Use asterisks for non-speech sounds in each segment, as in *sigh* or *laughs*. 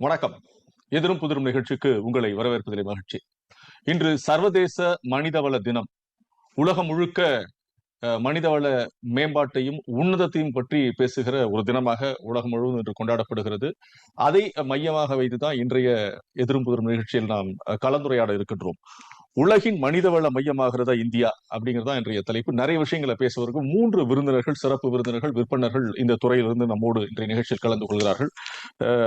வணக்கம். எதிரும் புதிரும் நிகழ்ச்சிக்கு உங்களை வரவேற்பதிலே மகிழ்ச்சி. இன்று சர்வதேச மனிதவள தினம். உலகம் முழுக்க அஹ், மனிதவள மேம்பாட்டையும் உன்னதத்தையும் பற்றி பேசுகிற ஒரு தினமாக உலகம் முழுவதும் இன்று கொண்டாடப்படுகிறது. அதை மையமாக வைத்துதான் இன்றைய எதிரும் புதிரும் நிகழ்ச்சியில் நாம் கலந்துரையாட இருக்கின்றோம். உலகின் மனிதவள மையமாகிறதா இந்தியா அப்படிங்கிறதா இன்றைய தலைப்பு. நிறைய விஷயங்களை பேசுவதற்கு மூன்று விருந்தினர்கள் சிறப்பு விருந்தினர்கள் விற்பனர்கள் இந்த துறையிலிருந்து நம்மோடு இன்றைய நிகழ்ச்சியில் கலந்து கொள்கிறார்கள்.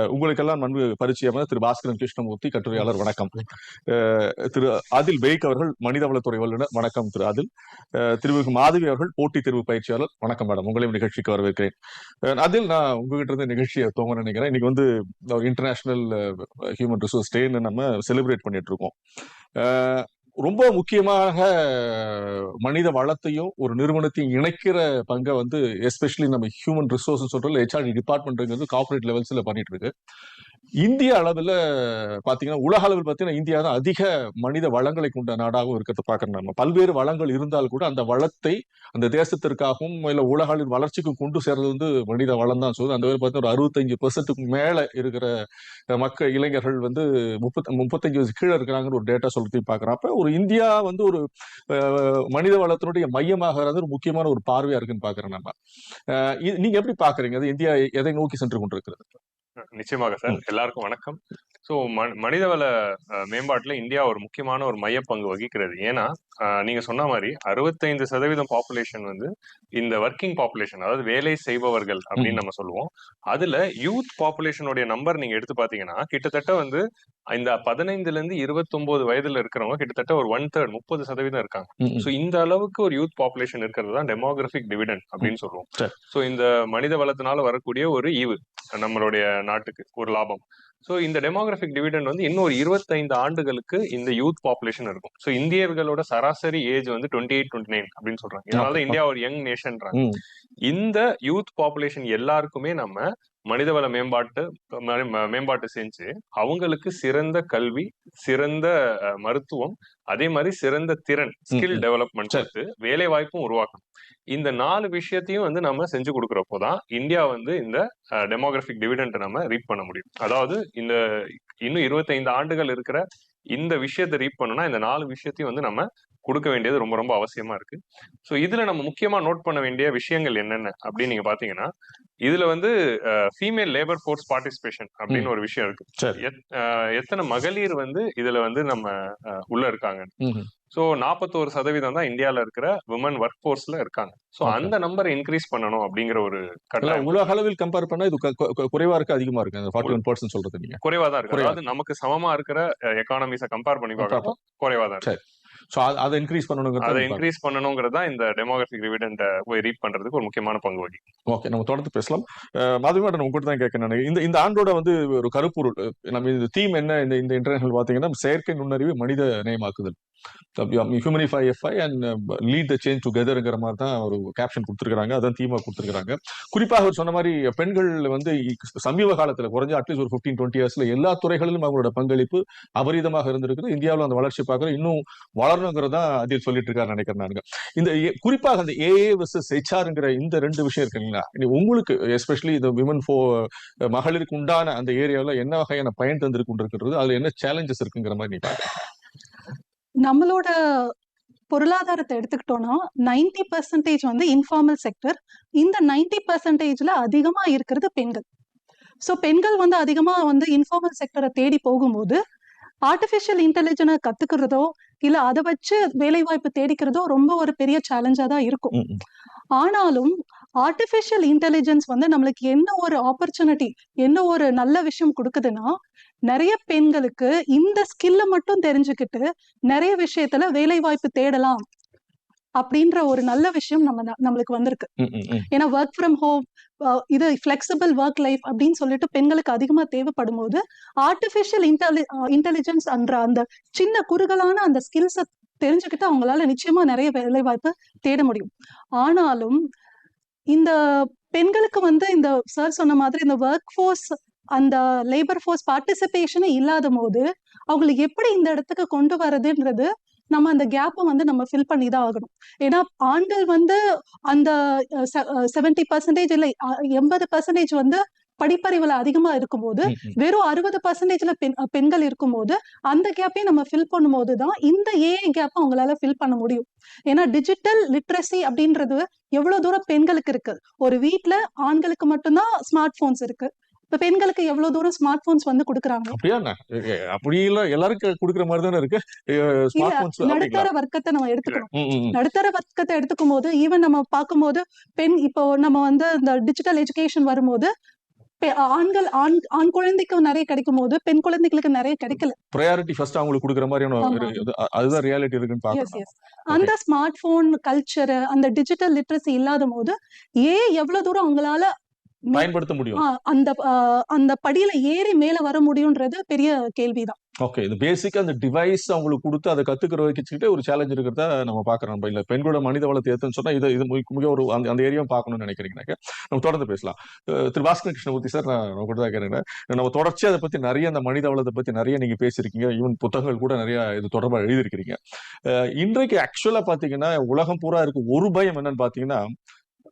உங்களுக்கெல்லாம் நன்கு பரிச்சயமான திரு பாஸ்கரன் கிருஷ்ணமூர்த்தி கட்டுரையாளர் வணக்கம். திரு அதில் பெய்க் அவர்கள் மனிதவளத்துறை வல்லுநர். வணக்கம் திரு அதில் அஹ், திரு மாதவி அவர்கள் போட்டித் தேர்வு பயிற்சியாளர். வணக்கம் மேடம். உங்களையும் நிகழ்ச்சிக்கு வரவேற்கிறேன். அதில் நான் உங்ககிட்ட இருந்து நிகழ்ச்சியை துவங்க நினைக்கிறேன். இன்னைக்கு வந்து இன்டர்நேஷனல் ஹியூமன் ரிசோர்ஸ் டேன்னு நம்ம செலிப்ரேட் பண்ணிட்டு இருக்கோம். ரொம்ப முக்கியமாக மனித வளத்தையும் ஒரு நிறுவனத்தையும் இணைக்கிற பங்கை வந்து எஸ்பெஷலி நம்ம ஹியூமன் ரிசோர்ஸ் சொல்றதுல ஹெச்ஆர்டி டிபார்ட்மெண்ட்ங்கிறது கார்பரேட் லெவல்ஸில் பண்ணிட்டு இருக்கு. இந்திய அளவில் பார்த்தீங்கன்னா உலக அளவில் பார்த்தீங்கன்னா இந்தியா தான் அதிக மனித வளங்களை கொண்ட நாடாகவும் இருக்கிறத பார்க்குறோம் நம்ம பல்வேறு வளங்கள் இருந்தால் கூட அந்த வளத்தை அந்த தேசத்திற்காகவும் இல்லை உலக அளவில் வளர்ச்சிக்கும் கொண்டு சேர்றது வந்து மனித வளம் தான். சொல்லுது அந்த மாதிரி பார்த்தீங்கன்னா ஒரு அறுபத்தஞ்சு பெர்சன்ட்டுக்கு மேலே இருக்கிற மக்கள் இளைஞர்கள் வந்து முப்பத்தி முப்பத்தஞ்சு வயசு கீழே இருக்கிறாங்கன்னு ஒரு டேட்டா சொல்றதையும் பார்க்குறோம் அப்போ ஒரு இந்தியா வந்து ஒரு அஹ், மனித வளத்தினுடைய மையமாகிறது ஒரு முக்கியமான ஒரு பார்வையா இருக்குன்னு பார்க்குறேன் நம்ம அஹ், நீங்க எப்படி பார்க்குறீங்க? அது இந்தியா எதை நோக்கி சென்று கொண்டிருக்கிறது? நிச்சயமாக சார். எல்லாருக்கும் வணக்கம். ஸோ மனிதவள மேம்பாட்டுல இந்தியா ஒரு முக்கியமான ஒரு மைய பங்கு வகிக்கிறது. ஏன்னா நீங்க சொன்ன மாதிரி அறுபத்தைந்து சதவீதம் பாப்புலேஷன் வந்து இந்த ஒர்க்கிங் பாப்புலேஷன் அதாவது வேலை செய்பவர்கள் அப்படின்னு நம்ம சொல்லுவோம். அதுல யூத் பாப்புலேஷனுடைய நம்பர் நீங்க எடுத்து பாத்தீங்கன்னா கிட்டத்தட்ட வந்து இந்த பதினைந்துல இருந்து இருபத்தொன்பது வயதுல இருக்கிறவங்க கிட்டத்தட்ட ஒரு ஒன் தேர்ட் முப்பது சதவீதம் இருக்காங்க. ஸோ இந்த அளவுக்கு ஒரு யூத் பாப்புலேஷன் இருக்கிறது தான் டெமோகிராபிக் டிவிடெண்ட் அப்படின்னு சொல்லுவோம். ஸோ இந்த மனித வளத்தினால வரக்கூடிய ஒரு ஈவு நம்மளுடைய நாட்டுக்கு ஒரு லாபம். ஸோ இந்த டெமோகிராபிக் டிவிடெண்ட் வந்து இன்னும் ஒரு இருபத்தைந்து ஆண்டுகளுக்கு இந்த யூத் பாப்புலேஷன் இருக்கும். ஸோ இந்தியர்களோட சராசரி ஏஜ் வந்து டுவெண்ட்டி எயிட் டுவெண்ட்டி நைன் அப்படின்னு சொல்றாங்க. இதனால தான் இந்தியா ஒரு யங் நேஷன்றாங்க. இந்த யூத் பாப்புலேஷன் எல்லாருக்குமே நம்ம மனிதவள மேம்பாட்டு மேம்பாட்டு செஞ்சு அவங்களுக்கு சிறந்த கல்வி சிறந்த மருத்துவம் அதே மாதிரி சிறந்த திறன் ஸ்கில். டெவலப்மெண்ட் சரி. கொடுத்து வேலை வாய்ப்பும் உருவாக்கணும் இந்த நாலு விஷயத்தையும் வந்து நம்ம செஞ்சு கொடுக்குறப்போ தான் இந்தியா வந்து இந்த டெமோகிராபிக் டிவிடெண்ட் நம்ம ரீட் பண்ண முடியும் அதாவது இந்த இன்னும் இருபத்தைந்து ஆண்டுகள் இருக்கிற இந்த விஷயத்தை ரீட் பண்ணணும்னா இந்த நாலு விஷயத்தையும் வந்து நம்ம கொடுக்க வேண்டியது ரொம்ப ரொம்ப அவசியமா இருக்கு. ஸோ இதுல நம்ம முக்கியமா நோட் பண்ண வேண்டிய விஷயங்கள் என்னென்ன அப்படின்னு நீங்க பாத்தீங்கன்னா இதுல வந்து ஃபீமேல் லேபர் ஃபோர்ஸ் பார்ட்டிசிபேஷன் அப்படின்னு ஒரு விஷயம் இருக்கு. எத்தனை மகளிர் வந்து இதுல வந்து நம்ம உள்ள இருக்காங்க. ஸோ நாற்பத்தோரு சதவீதம் தான் இந்தியால இருக்கிற விமன் ஒர்க் ஃபோர்ஸ்ல இருக்காங்க ஸோ. அந்த நம்பரை இன்க்ரீஸ் பண்ணணும் அப்படிங்கிற ஒரு கட்டாயம். உலக அளவில் கம்பேர் பண்ணா இது குறைவா இருக்கு அதிகமா இருக்கு. ஃபார்ட்டி ஒன் பர்சன்ட் சொல்றது நீங்க. குறைவா தான் இருக்கு. அதாவது நமக்கு சமமா இருக்கிற எக்கானமிஸை கம்பேர் பண்ணி பார்க்கறப்போ குறைவா தான் இருக்கு. ஸோ அதை இன்க்ரீஸ் அதை பண்ணணுங்கிறது இன்க்ரீஸ் பண்ணணுங்கிறது தான் இந்த டெமோகிராபிக் டிவிடெண்ட் போய் ரீட் பண்றதுக்கு ஒரு முக்கியமான பங்கு வகிக்கும் ஓகே நம்ம தொடர்ந்து பேசலாம். மேடம் உங்ககிட்ட தான் கேட்க நினைக்கிறேன் இந்த இந்த ஆண்டோட வந்து ஒரு கருப்பொருள் நம்ம இந்த தீம் என்ன இந்த இந்த இன்டர்நேஷனல் பாத்தீங்கன்னா செயற்கை நுண்ணறிவு மனித நேயமாக்குதல். Humanify FI and lead the change டுகெதருங்கிற மாதிரி தான் ஒரு கேப்ஷன் கொடுத்துருக்காங்க அதான் தீமா கொடுத்துருக்காங்க குறிப்பாக அவர் சொன்ன மாதிரி பெண்கள் வந்து சமீப காலத்தில் குறைஞ்ச அட்லீஸ்ட் ஒரு ஃபிஃப்டீன் டுவெண்ட்டி இயர்ஸ்ல எல்லா துறைகளிலும் அவங்களோட பங்களிப்பு அபரீதமாக இருந்திருக்குது. இந்தியாவில் அந்த வளர்ச்சி பார்க்குற இன்னும் வளரணுங்கிறது அதில் சொல்லிட்டு இருக்காரு நினைக்கிறேன் நானுங்க. இந்த குறிப்பாக அந்த ஏஏ வெர்சஸ் ஹெச்ஆருங்கிற இந்த ரெண்டு விஷயம் இருக்குங்களா இல்லைங்களா? உங்களுக்கு எஸ்பெஷலி இந்த விமன் ஃபோ மகளிருக்கு உண்டான அந்த ஏரியாவில் என்ன வகையான பயன் தந்திருக்கு அதுல என்ன சேலஞ்சஸ் இருக்குங்கிற மாதிரி நீ பாக்குறீங்க நம்மளோட பொருளாதாரத்தை எடுத்துக்கிட்டோம்னா நைன்டி பர்சன்டேஜ் வந்து இன்ஃபார்மல் செக்டர் இந்த நைன்டி பர்சன்டேஜ்ல அதிகமா இருக்கிறது பெண்கள். ஸோ பெண்கள் வந்து அதிகமா வந்து இன்ஃபார்மல் செக்டரை தேடி போகும்போது ஆர்டிஃபிஷியல் இன்டெலிஜென்ஸை கத்துக்கிறதோ இல்ல அதை வச்சு வேலை வாய்ப்பு தேடிக்கிறதோ ரொம்ப ஒரு பெரிய சேலஞ்சா தான் இருக்கும். ஆனாலும் ஆர்டிஃபிஷியல் இன்டெலிஜென்ஸ் வந்து நம்மளுக்கு என்ன ஒரு ஆப்பர்ச்சுனிட்டி என்ன ஒரு நல்ல விஷயம் கொடுக்குதுன்னா நிறைய பெண்களுக்கு இந்த ஸ்கில்ல மட்டும் தெரிஞ்சுக்கிட்டு நிறைய விஷயத்துல வேலை வாய்ப்பு தேடலாம் அப்படின்ற ஒரு நல்ல விஷயம் நம்ம நம்மளுக்கு வந்திருக்கு. ஏன்னா ஒர்க் ஃப்ரம் ஹோம் இது ஃபிளெக்சிபிள் ஒர்க் லைஃப் அப்படின்னு சொல்லிட்டு பெண்களுக்கு அதிகமா தேவைப்படும் போது ஆர்டிஃபிஷியல் இன்டெலி இன்டெலிஜென்ஸ் என்ற அந்த சின்ன குறுகலான அந்த ஸ்கில்ஸை தெரிஞ்சுக்கிட்டு அவங்களால நிச்சயமா நிறைய வேலை வாய்ப்பு தேட முடியும் ஆனாலும் இந்த பெண்களுக்கு வந்து இந்த சார் சொன்ன மாதிரி இந்த ஒர்க் ஃபோர்ஸ் அந்த லேபர் ஃபோர்ஸ் பார்ட்டிசிபேஷனே இல்லாத போது அவங்களை எப்படி இந்த இடத்துக்கு கொண்டு வரதுன்றது நம்ம அந்த கேப்பை வந்து நம்ம ஃபில் பண்ணி தான் ஆகணும். ஏன்னா ஆண்கள் வந்து அந்த செவன்டி பர்சன்டேஜ் இல்லை எண்பது பர்சன்டேஜ் வந்து படிப்பறிவுல அதிகமா இருக்கும்போது. வெறும் அறுபது பர்சன்டேஜ்ல பெண் பெண்கள் இருக்கும்போது அந்த கேப்பையும் நம்ம ஃபில் பண்ணும்போது தான் இந்த ஏஐ கேப்பை அவங்களால ஃபில் பண்ண முடியும். ஏன்னா டிஜிட்டல் லிட்ரஸி அப்படின்றது எவ்வளவு தூரம் பெண்களுக்கு இருக்கு. ஒரு வீட்ல ஆண்களுக்கு மட்டும்தான் ஸ்மார்ட் போன்ஸ் இருக்கு. இப்ப பெண்களுக்கு எவ்வளவு தூரம் ஸ்மார்ட் போன்ஸ் வந்து கொடுக்குறாங்க? அப்படியா அப்படி இல்ல எல்லாருக்கும் கொடுக்குற மாதிரி தானே இருக்கு? நடுத்தர வர்க்கத்தை நம்ம எடுத்துக்கணும். நடுத்தர வர்க்கத்தை எடுத்துக்கும் போது ஈவன் நம்ம பார்க்கும்போது பெண் இப்போ நம்ம வந்து இந்த டிஜிட்டல் எஜுகேஷன் வரும்போது ஆண்கள் ஆண் ஆண் குழந்தைக்கு நிறைய கிடைக்கும் போது பெண் குழந்தைகளுக்கு நிறைய கிடைக்கல. ப்ரையாரிட்டி ஃபர்ஸ்ட் அவங்களுக்கு கொடுக்குற மாதிரியான அ- அதுதான் ரியாலிட்டி இருக்குன்னு எஸ் அந்த ஸ்மார்ட் போன் கல்ச்சர் அந்த டிஜிட்டல் லிட்ரஸி இல்லாத போது ஏ எவ்வளவு தூரம் அவங்களால பயன்படுத்த முடியும். அந்த அந்த படியில ஏறி மேல வர முடியும்ன்றது பெரிய கேள்விதான். ஓகே இது பேசிக்கா அந்த டிவைஸ் அவங்களுக்கு கொடுத்து அதை கத்துக்கிற வச்சுக்கிட்டு ஒரு சேலஞ்ச் இருக்கிறத நம்ம பாக்குறோம் நம்ம இல்ல பெண்களோட மனித வளத்தை ஏத்துன்னு சொன்னா இது இது மிக மிக ஒரு அந்த அந்த ஏரியாவும் பார்க்கணும்னு நினைக்கிறீங்க நம்ம தொடர்ந்து பேசலாம். திரு பாஸ்கர் கிருஷ்ணமூர்த்தி சார் நான் கூட தான் கேட்கிறேன் நம்ம தொடர்ச்சியா அதை பத்தி நிறைய அந்த மனித வளத்தை பத்தி நிறைய நீங்க பேசியிருக்கீங்க. ஈவன் புத்தகங்கள் கூட நிறைய இது தொடர்பா எழுதியிருக்கிறீங்க. இன்றைக்கு ஆக்சுவலா பாத்தீங்கன்னா உலகம் பூரா இருக்கு. ஒரு பயம் என்னன்னு பாத்தீங்கன்னா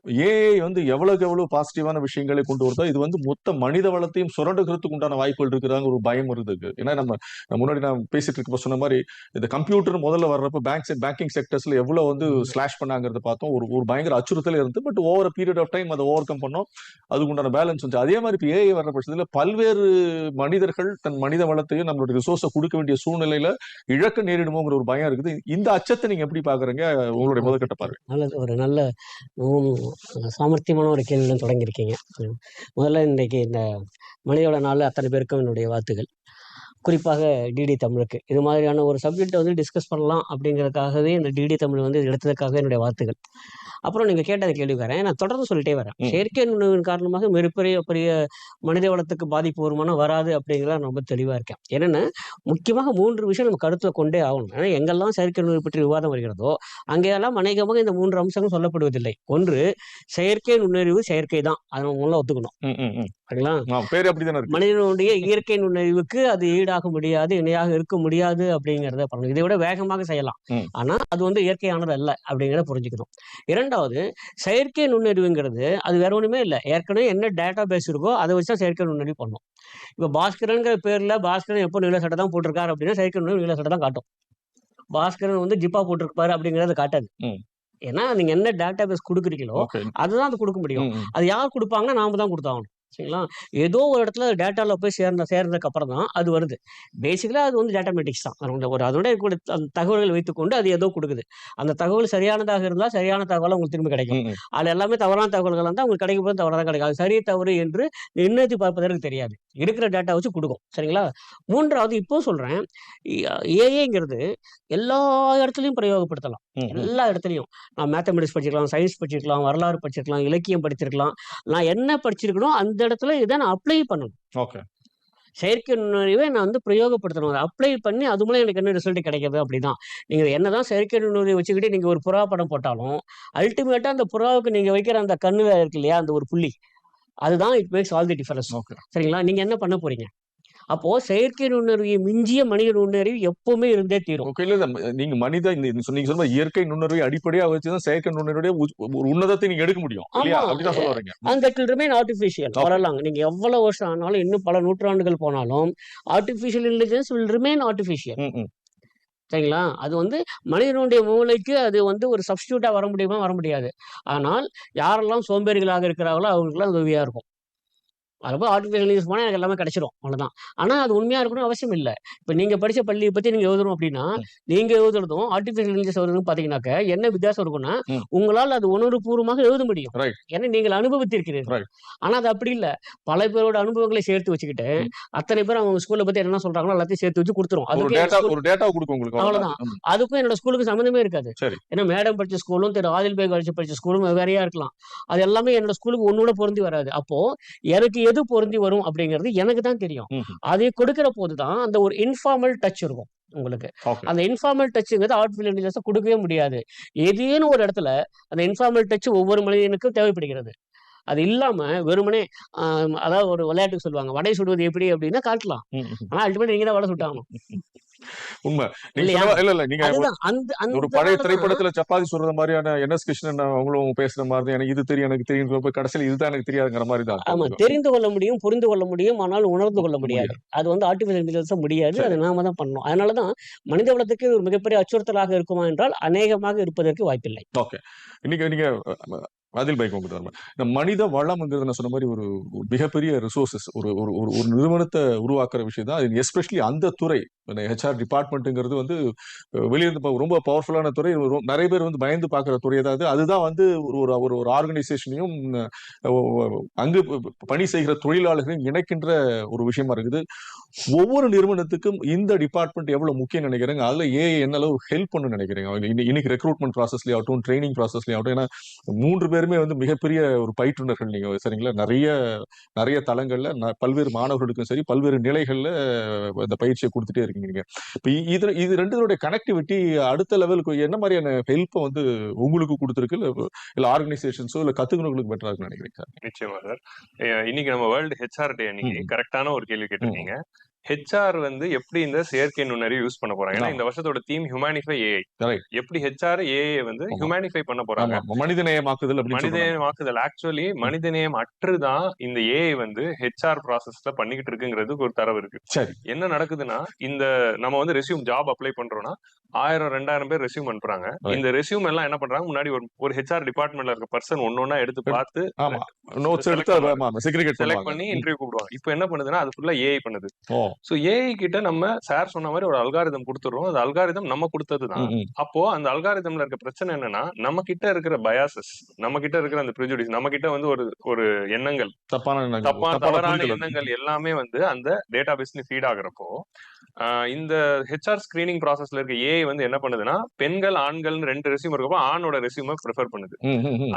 ஏஐ வந்து எவ்வளவுக்கு எவ்வளவு பாசிட்டிவான விஷயங்களை கொண்டு வருதோ இது வந்து மொத்த மனித வளத்தையும் சுரண்டுகிறதுக்கு உண்டான வாய்ப்புகள் இருக்குதாங்க ஒரு பயம் இருக்கு ஏன்னா நம்ம முன்னாடி நான் பேசிட்டு இருக்கப்ப சொன்ன மாதிரி இந்த கம்ப்யூட்டர் முதல்ல வர்றப்ப பேங்க் பேங்கிங் செக்டர்ஸ்ல எவ்வளவு வந்து ஸ்லாஷ் பண்ணாங்கிறத பார்த்தோம். ஒரு ஒரு பயங்கர அச்சுறுத்தல் இருந்து but over period of time அதை ஓவர் கம் பண்ணோம். அதுக்கு உண்டான பேலன்ஸ் வந்து அதே மாதிரி இப்போ ஏஐ வர்ற பட்சத்தில் பல்வேறு மனிதர்கள் தன் மனித வளத்தையும் நம்மளோட ரிசோர்ஸை கொடுக்க வேண்டிய சூழ்நிலையில இழக்க நேரிடுமோங்கிற ஒரு பயம் இருக்குது. இந்த அச்சத்தை நீங்க எப்படி பாக்குறீங்க உங்களுடைய முதற்கட்ட பார்வை. நல்லது. ஒரு நல்ல சாமர்த்தியமான ஒரு கேள்வியுடன் தொடங்கியிருக்கீங்க. முதல்ல இன்றைக்கு இந்த மனிதவள நாள் அத்தனை பேருக்கும் என்னுடைய வாழ்த்துகள். குறிப்பாக டிடி தமிழுக்கு. இது மாதிரியான ஒரு சப்ஜெக்டை வந்து டிஸ்கஸ் பண்ணலாம் அப்படிங்கிறதுக்காகவே இந்த டிடி தமிழ் வந்து எடுத்ததுக்காக என்னுடைய வாழ்த்துகள். அப்புறம் நீங்கள் கேட்ட அந்த கேள்வி வரேன். நான் தொடர்ந்து சொல்லிட்டே வரேன். செயற்கை நுண்ணறிவின் காரணமாக மிகப்பெரிய பெரிய மனித வளத்துக்கு பாதிப்பு வருமானம் வராது அப்படிங்கிறத நான் ரொம்ப தெளிவாக இருக்கேன். என்னென்னா முக்கியமாக மூன்று விஷயம் நம்ம கருத்தில் கொண்டே ஆகணும். ஏன்னா எங்கெல்லாம் செயற்கை நுண்ணறிவு பற்றி விவாதம் வருகிறதோ அங்கெல்லாம் அநேகமாக இந்த மூன்று அம்சங்கள் சொல்லப்படுவதில்லை. ஒன்று செயற்கை நுண்ணறிவு செயற்கை தான் அதை முதல்ல ஒத்துக்கணும். பேரு அப்படிதானே மனிதனுடைய இயற்கை நுண்ணறிவுக்கு அது ஈடாக முடியாது இணையாக இருக்க முடியாது அப்படிங்கிறத பண்ணணும் இதை விட வேகமாக செய்யலாம். ஆனா அது வந்து இயற்கையானது அல்ல அப்படிங்கிறத புரிஞ்சுக்கணும். இரண்டாவது செயற்கை நுண்ணறிவுங்கிறது அது வேற ஒண்ணுமே இல்லை. ஏற்கனவே என்ன டேட்டா பேஸ் இருக்கோ அதை வச்சு தான் செயற்கை நுண்ணறிவு பண்ணும். இப்போ பாஸ்கரன்கிற பேர்ல பாஸ்கரன் எப்போ நீல சட்டை தான் போட்டிருக்காரு அப்படின்னா செயற்கை நுண்ணறிவு நீல சட்டை தான் காட்டும். பாஸ்கரன் வந்து ஜிப்பா போட்டிருப்பாரு அப்படிங்கறத காட்டாது. ஏன்னா நீங்க என்ன டேட்டா பேஸ் கொடுக்குறீங்களோ அதுதான் அது கொடுக்க முடியும். அது யார் கொடுப்பாங்கன்னா நாம தான் கொடுத்தாகணும். சரிங்களா? ஏதோ ஒரு இடத்துல டேட்டால போய் சேர்ந்த சேர்ந்ததுக்கு அப்புறம் தான் அது வருது. பேசிக்கலா அது வந்து டேட்டாமேட்டிக்ஸ் தான். ஒரு அதோட இருக்கக்கூடிய அந்த தகவல்கள் வைத்துக்கொண்டு அது ஏதோ கொடுக்குது. அந்த தகவல் சரியானதாக இருந்தால் சரியான தகவல் உங்களுக்கு திரும்ப கிடைக்கும். ம், ம். அது எல்லாமே தவறான தகவல்கள் இருந்தால் உங்களுக்கு கிடைக்கும் போது தவறாக கிடைக்கும். அது சரி தவறு என்று நிர்ணயித்து பார்ப்பதற்கு தெரியாது. இருக்கிற டேட்டா வச்சு கொடுக்கும். சரிங்களா? மூன்றாவது இப்போ சொல்றேன். ஏஏங்கிறது எல்லா இடத்துலையும் பிரயோகப்படுத்தலாம். எல்லா இடத்துலையும். நான் மேத்தமெட்டிக்ஸ் படிச்சிருக்கலாம் சயின்ஸ் படிச்சிருக்கலாம் வரலாறு படிச்சிருக்கலாம் இலக்கியம் படிச்சிருக்கலாம். நான் என்ன படிச்சிருக்கணும் அந்த இடத்துல இதை நான் அப்ளை பண்ணணும். ஓகே செயற்கை நுண்ணறிவை நான் வந்து பிரயோகப்படுத்தணும். அதை அப்ளை பண்ணி அது மூலம் எனக்கு என்ன ரிசல்ட் கிடைக்கிறது அப்படிதான் நீங்க என்னதான் செயற்கை நுண்ணறிவை வச்சுக்கிட்டு நீங்க ஒரு புறா படம் போட்டாலும் அல்டிமேட்டா அந்த புறாவுக்கு நீங்க வைக்கிற அந்த கண்ணுல இருக்கு இல்லையா? அந்த ஒரு புள்ளி. அதுதான் it makes all the difference சரிங்களா? நீங்க என்ன பண்ண போறீங்க? அப்போ செயற்கை நுண்ணறிவை மிஞ்சிய மனித நுண்ணறிவு எப்பவுமே இருந்தே தீரும். இல்ல நீங்க மனித இந்த சொன்னீங்க சொன்ன இயற்கை நுண்ணறிவை அடிப்படையா வச்சுதான் செயற்கை நுண்ணறிவுடைய ஒரு உன்னதத்தை நீங்க எடுக்க முடியும். அப்படிதான் சொல்ல வரீங்க. Will remain artificial Okay. வரலாங்க. நீங்க எவ்வளவு வருஷம் ஆனாலும் இன்னும் பல நூற்றாண்டுகள் போனாலும் ஆர்டிஃபிஷியல் இன்டெலிஜென்ஸ் வில் ரிமைன் ம். சரிங்களா? அது வந்து மனிதனுடைய மூளைக்கு அது வந்து ஒரு சப்ஸ்டியூட்டா வர முடியுமா? வர முடியாது. ஆனால் யாரெல்லாம் சோம்பேறிகளாக இருக்கிறாங்களோ அவங்களுக்குலாம் அது உதவியா இருக்கும். அதுபோல் ஆர்டிஃபிஷியல் இன்டெலிஜென்ஸ் போனால் எனக்கு எல்லாமே கிடைச்சிரும் அவ்வளவுதான் ஆனா அது உண்மையா இருக்கணும் அவசியம் இல்லை இப்போ நீங்க படிச்ச பள்ளியை பத்தி நீங்க எழுதணும் அப்படின்னா ம். நீங்க எழுதுறதும் ஆர்டிஃபிஷியல் இன்டெலிஜென்ஸ் எழுதுறதும் பாத்தீங்கன்னாக்க என்ன வித்தியாசம் இருக்கும்னா. உங்களால் அது உணர்வுபூர்வமாக எழுத முடியும். ஏன்னா நீங்கள் அனுபவித்திருக்கிறீர்கள் Right. ஆனா அது அப்படி இல்ல பல பேரோட அனுபவங்களை சேர்த்து வச்சுக்கிட்டு. அத்தனை பேர் அவங்க ஸ்கூல்ல பத்தி என்ன சொல்றாங்களோ எல்லாத்தையும் சேர்த்து வச்சு கொடுத்துரும் அதுக்கு அவ்வளவுதான். ம், அதுக்கும் என்னோட ஸ்கூலுக்கு சம்மந்தமே இருக்காது. ஏன்னா மேடம் படிச்ச ஸ்கூலும் திரு ஆதில் பேக் படிச்ச ஸ்கூலும் வேறையா இருக்கலாம் அது எல்லாமே என்னோட ஸ்கூலுக்கு ஒன்னோட பொருந்தி வராது அப்போ எனக்கு எது பொருந்தி வரும் அப்படிங்கிறது எனக்கு தான் தெரியும். அதை கொடுக்கிற போதுதான் அந்த ஒரு இன்ஃபார்மல் டச் இருக்கும் உங்களுக்கு. அந்த இன்ஃபார்மல் டச்சுங்கிறது ஆர்டிஃபிஷியல் இன்டெலிஜென்ஸ் கொடுக்கவே முடியாது. ஏதேனும் ஒரு இடத்துல அந்த இன்ஃபார்மல் டச் ஒவ்வொரு மனிதனுக்கும் தேவைப்படுகிறது. அது இல்லாம வெறுமனே அதாவது ஒரு விளையாட்டுக்கு சொல்லுவாங்க வடை சுடுவது எப்படி அப்படின்னா காட்டலாம். ஆனா அல்டிமேட் நீங்க தான் வடை சுட்டாகணும். உண்மை. நீங்க இல்ல இல்ல நீங்க ஒரு பழைய திரைப்படத்துல சப்பாத்தி சொல்றது மாதிரியான என் எஸ் கிருஷ்ணன் அவங்களும் பேசுற மாதிரி எனக்கு இது தெரியும் எனக்கு தெரியும். கடைசியில் இதுதான் எனக்கு தெரியாதுங்கிற மாதிரி தான் ஆமா. தெரிந்து கொள்ள முடியும் புரிந்து கொள்ள முடியும் ஆனால் உணர்ந்து கொள்ள முடியாது. அது வந்து ஆர்டிபிஷியல் இன்டெலிஜென்ஸ் முடியாது. அது நாம தான் பண்ணணும். அதனாலதான் மனித வளத்துக்கு ஒரு மிகப்பெரிய அச்சுறுத்தலாக இருக்குமா என்றால் அநேகமாக இருப்பதற்கு வாய்ப்பில்லை. ஓகே. இன்னைக்கு நீங்க அதில் பைக் உங்களுக்கு இந்த மனித வளம்ங்கிறது நான் சொன்ன மாதிரி ஒரு மிகப்பெரிய ரிசோர்சஸ் ஒரு ஒரு ஒரு ஒரு நிறுவனத்தை உருவாக்குற விஷயம் தான். எஸ்பெஷலி அந்த துறை ஹெச்ஆர் டிபார்ட்மெண்ட்டுங்கிறது வந்து வெளியிருந்து ரொம்ப பவர்ஃபுல்லான துறை. ஒரு- நிறைய பேர் வந்து பயந்து பார்க்குற துறை ஏதாவது அதுதான் வந்து ஒரு ஒரு ஒரு ஒரு ஆர்கனைசேஷனையும் அங்கு பணி செய்கிற தொழிலாளர்களையும் இணைக்கின்ற ஒரு விஷயமா இருக்குது. ஒவ்வொரு நிறுவனத்துக்கும் இந்த டிபார்ட்மெண்ட் எவ்வளவு முக்கியம் நினைக்கிறேங்க. அதுல ஏ என்ன அளவு ஹெல்ப் பண்ணு நினைக்கிறேங்க. இன்னைக்கு ரெக்ரூட்மெண்ட் ப்ராசஸ்லயே ஆகட்டும் ட்ரைனிங் ப்ராசஸ்லயே ஆகட்டும். ஏன்னா மூன்று பேருமே வந்து மிகப்பெரிய ஒரு பயிற்றுனர்கள் நீங்க சரிங்களா? நிறைய நிறைய தளங்கள்ல பல்வேறு மாணவர்களுக்கும் சரி பல்வேறு நிலைகள்ல இந்த பயிற்சியை கொடுத்துட்டே இருக்கீங்க நீங்க. இப்ப இது இது ரெண்டுடைய கனெக்டிவிட்டி அடுத்த லெவலுக்கு என்ன மாதிரியான ஹெல்ப்பை வந்து உங்களுக்கு கொடுத்துருக்கு? இல்ல இல்ல ஆர்கனைசேஷன்ஸோ இல்ல கத்துக்கிறவங்களுக்கு பெட்டரா இருக்குன்னு நினைக்கிறீங்க சார்? நிச்சயமா சார். இன்னைக்கு நம்ம வேர்ல்டு ஹெச்ஆர் டே அன்னைக்கு. கரெக்டான ஒரு கேள்வி கேட்டிருக்கீங்க. ஹெச்ஆர் வந்து எப்படி இந்த செயற்கை நுண்ணறிவு யூஸ் பண்ண போறாங்க? ஏன்னா. இந்த வருஷத்தோட தீம் ஹியூமானிஃபை ஏஐ. எப்படி ஹெச்ஆர் ஏஐ வந்து. ஹியூமானிஃபை பண்ண போறாங்க? மனிதநேயமாக்குதல். மனிதநேயமாக்குதல். ஆக்சுவலி மனிதநேயம் அற்றுதான் இந்த ஏஐ வந்து ஹெச்ஆர் ப்ராசஸ்ல பண்ணிக்கிட்டு இருக்குங்கிறதுக்கு ஒரு தரவு இருக்கு. சரி. என்ன நடக்குதுன்னா இந்த நம்ம வந்து ரெஸ்யூம் ஜாப் அப்ளை பண்றோம்னா ஆயிரம் ரெண்டாயிரம் பேர் ரெஸ்யூம் அனுப்புறாங்க. இந்த ரெஸ்யூம் எல்லாம் என்ன பண்றாங்க? முன்னாடி ஒரு ஒரு ஹெச்ஆர் டிபார்ட்மெண்ட்ல இருக்க பர்சன் ஒன்னொன்னா எடுத்து பார்த்து நோட்ஸ் எடுத்து செலக்ட் பண்ணி இன்டர்வியூ கூப்பிடுவாங்க. இப்போ என்ன பண்ணுதுன்னா அது ஃபுல்லா ஏஐ பண்ணுது. சோ ஏஐ கிட்ட நம்ம சார் சொன்ன மாதிரி ஒரு அல்காரிதம் கொடுத்துறோம் அந்த அல்காரிதம் நம்ம கொடுத்தது தான். அப்போ அந்த அல்காரிதம்ல இருக்க பிரச்சனை என்னன்னா நம்ம கிட்ட இருக்கிற பயாசஸ் நம்ம கிட்ட இருக்கிற அந்த ப்ரிஜுடிஸ் நம்ம கிட்ட வந்து ஒரு ஒரு எண்ணங்கள் தப்பான தவறான. எண்ணங்கள் எல்லாமே வந்து அந்த டேட்டா பேஸ்ல ஃபீட் ஆகுறப்போ இந்த ஹெச்ஆர் ஸ்கிரீனிங் ப்ராசஸ்ல இருக்க ஏஐ வந்து என்ன பண்ணுதுன்னா பெண்கள் ஆண்கள்னு ரெண்டு ரெசியூம் இருக்கப்போ ஆணோட ரெசியூமை ப்ரிஃபர் பண்ணுது.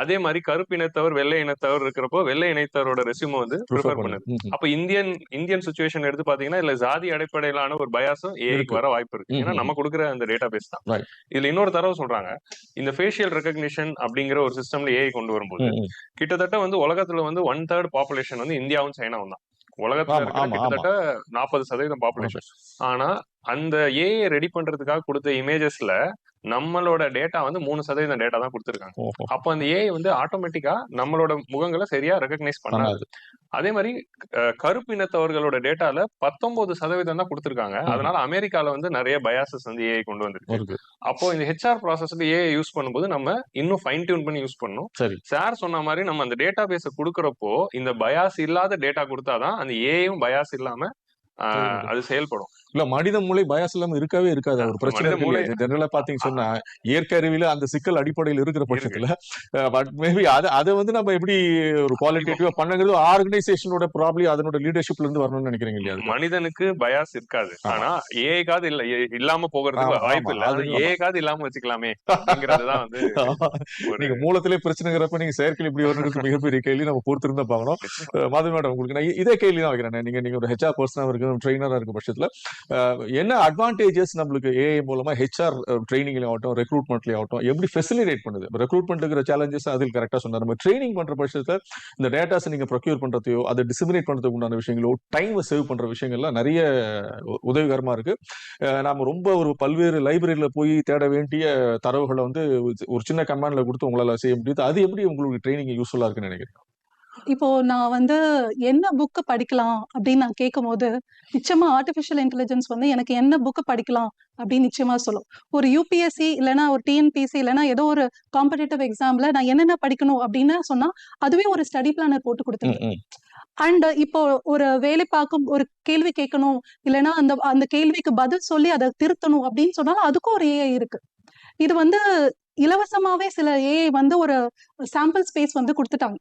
அதே மாதிரி கருப்பு இனத்தவர் வெள்ளை இனத்தவர் இருக்கிறப்போ வெள்ளை இனத்தவரோட ரெசியூமை வந்து ப்ரிஃபர் பண்ணுது. அப்ப இந்தியன் இந்தியன் சுச்சுவேஷன் எடுத்து பாத்தீங்கன்னா இல்ல ஜாதி அடிப்படையிலான ஒரு பயாஸும் ஏஐக்கு. வர வாய்ப்பு இருக்கு ஏன்னா. நம்ம கொடுக்குற அந்த டேட்டா பேஸ் தான். இதுல இன்னொரு தரவு சொல்றாங்க இந்த ஃபேஷியல் ரெகக்னிஷன் அப்படிங்கிற ஒரு சிஸ்டம்ல ஏஐ கொண்டு வரும்போது. கிட்டத்தட்ட வந்து உலகத்துல வந்து ஒன் தேர்ட் பாப்புலேஷன் வந்து இந்தியாவும் சைனாவும் தான் உலகத்துல இருக்கிற கிட்டத்தட்ட நாற்பது சதவீதம் பாப்புலேஷன் ஆனா அந்த ஏஐ ரெடி பண்றதுக்காக கொடுத்த இமேஜஸ்ல நம்மளோட டேட்டா வந்து மூணு சதவீதம் டேட்டா தான் கொடுத்துருக்காங்க. அப்போ அந்த ஏஐ வந்து ஆட்டோமேட்டிக்கா நம்மளோட முகங்களை சரியா ரெகக்னைஸ் பண்ணாது. அதே மாதிரி கருப்பு இனத்தவர்களோட டேட்டால பத்தொன்பது சதவீதம் தான் கொடுத்துருக்காங்க. அதனால அமெரிக்கால வந்து நிறைய பயாசஸ் வந்து ஏஐ கொண்டு வந்திருக்கு. அப்போ இந்த ஹெச்ஆர் ப்ராசஸ்ல ஏஐ யூஸ் பண்ணும்போது நம்ம இன்னும் ஃபைன் டியூன் பண்ணி யூஸ் பண்ணணும் சரி சொன்ன மாதிரி நம்ம அந்த டேட்டா பேஸ கொடுக்கறப்போ இந்த பயாஸ் இல்லாத டேட்டா கொடுத்தாதான் அந்த ஏஐயும் பயாஸ் இல்லாம. அது செயல்படும் இல்ல மனித மூளை பயஸ் இல்லாம இருக்கவே இருக்காது. ஒரு பிரச்சனை மூளை- ஜெனரலா பாத்தீங்க சொன்னா இயற்கை அறிவியல அந்த சிக்கல் அடிப்படையில் இருக்கிற பட்சத்துல பட் மேபி அதை அதை வந்து நம்ம எப்படி ஒரு குவாலிட்டேட்டிவா பண்ணுங்கிறது ஆர்கனைசேஷனோட ப்ராப்ளி அதனோட லீடர்ஷிப்ல இருந்து வரணும்னு நினைக்கிறீங்க இல்லையா அது? மனிதனுக்கு பயாஸ் இருக்காது. ஆனா ஏஐக்காவது இல்ல. இல்லாம போகிறதுக்கு வாய்ப்பு இல்ல. அது. ஏஐக்காவது இல்லாம வச்சுக்கலாமே *laughs* அப்படிங்கறதுதான் வந்து நீங்க மூலத்திலே பிரச்சனைங்கிறப்ப நீங்க செயற்கையில் இப்படி வரணுங்கிறது மிகப்பெரிய கேள்வி. நம்ம பொறுத்திருந்தா பார்க்கணும். அஹ் மாதவி மேடம் உங்களுக்கு நான் இதே கேள்வி தான் வைக்கிறேன். நீங்க நீங்க ஒரு ஹெச்ஆர் பர்சனா இருக்கு ட்ரெயினரா இருக்க பட்சத்துல என்ன அட்வான்டேஜஸ் நம்மளுக்கு ஏஐ மூலமா ஹெச்ஆர் ட்ரைனிங்ல ஆகட்டும் ரெக்ரூட்மெண்ட்ல ஆகட்டும் எப்படி ஃபெசிலிட்டேட் பண்ணுது? ரெக்ரூட்மெண்ட் இருக்கிற சேலஞ்சஸ் அதில் கரெக்டா சொன்னார். நம்ம ட்ரைனிங் பண்ற பட்சத்துல இந்த டேட்டாஸ் நீங்க ப்ரொக்யூர் பண்றதையோ அதை டிசிமினேட் பண்றதுக்கு உண்டான விஷயங்களோ டைமை சேவ் பண்ற விஷயங்கள்லாம் நிறைய உதவிகரமா இருக்கு. நாம ரொம்ப ஒரு பல்வேறு லைப்ரரியில போய் தேட வேண்டிய தரவுகளை வந்து ஒரு சின்ன கமாண்ட்ல கொடுத்து உங்களால செய்ய முடியுது. அது எப்படி உங்களுக்கு ட்ரைனிங் யூஸ்ஃபுல்லா இருக்குன்னு நினைக்கிறேன் இப்போ நான் வந்து என்ன புக்கு படிக்கலாம் அப்படின்னு நான் கேட்கும்போது நிச்சயமா ஆர்டிஃபிஷியல் இன்டெலிஜென்ஸ் வந்து எனக்கு என்ன புக்கு படிக்கலாம் அப்படின்னு நிச்சயமா சொல்லும். ஒரு யூபிஎஸ்சி இல்லைன்னா ஒரு டிஎன்பிசி இல்லைன்னா ஏதோ ஒரு காம்படிட்டிவ் எக்ஸாம்ல நான் என்னென்ன படிக்கணும் அப்படின்னு சொன்னா அதுவே ஒரு ஸ்டடி பிளானர் போட்டு கொடுத்துருது அண்ட் இப்போ ஒரு வேலை பார்க்கும் ஒரு கேள்வி கேட்கணும் இல்லைன்னா அந்த அந்த கேள்விக்கு பதில் சொல்லி அதை திருத்தணும் அப்படின்னு சொன்னாலும் அதுக்கும் ஒரு ஏஐ இருக்கு. இது வந்து இலவசமாவே சில ஏஐ வந்து ஒரு சாம்பிள் ஸ்பேஸ் வந்து கொடுத்துட்டாங்க.